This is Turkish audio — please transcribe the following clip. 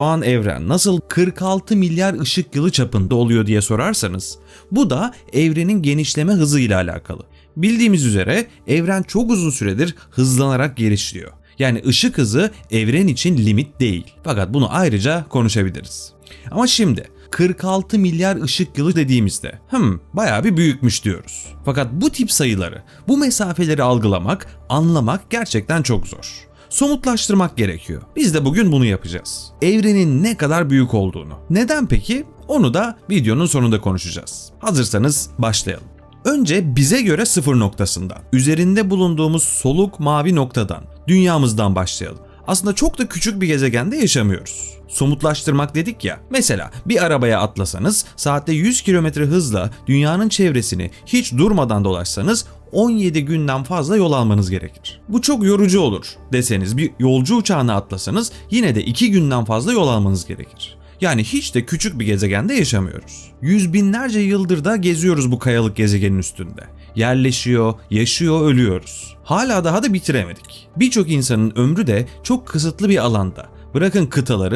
An evren nasıl 46 milyar ışık yılı çapında oluyor diye sorarsanız bu da evrenin genişleme hızı ile alakalı. Bildiğimiz üzere evren çok uzun süredir hızlanarak gelişiyor. Yani ışık hızı evren için limit değil. Fakat bunu ayrıca konuşabiliriz. Ama şimdi 46 milyar ışık yılı dediğimizde hım bayağı bir büyükmüş diyoruz. Fakat bu tip sayıları, bu mesafeleri algılamak, anlamak gerçekten çok zor somutlaştırmak gerekiyor. Biz de bugün bunu yapacağız. Evrenin ne kadar büyük olduğunu. Neden peki? Onu da videonun sonunda konuşacağız. Hazırsanız başlayalım. Önce bize göre sıfır noktasından, üzerinde bulunduğumuz soluk mavi noktadan, dünyamızdan başlayalım. Aslında çok da küçük bir gezegende yaşamıyoruz. Somutlaştırmak dedik ya. Mesela bir arabaya atlasanız saatte 100 km hızla dünyanın çevresini hiç durmadan dolaşsanız 17 günden fazla yol almanız gerekir. Bu çok yorucu olur deseniz bir yolcu uçağına atlasanız yine de 2 günden fazla yol almanız gerekir. Yani hiç de küçük bir gezegende yaşamıyoruz. Yüz binlerce yıldır da geziyoruz bu kayalık gezegenin üstünde. Yerleşiyor, yaşıyor, ölüyoruz. Hala daha da bitiremedik. Birçok insanın ömrü de çok kısıtlı bir alanda. Bırakın kıtaları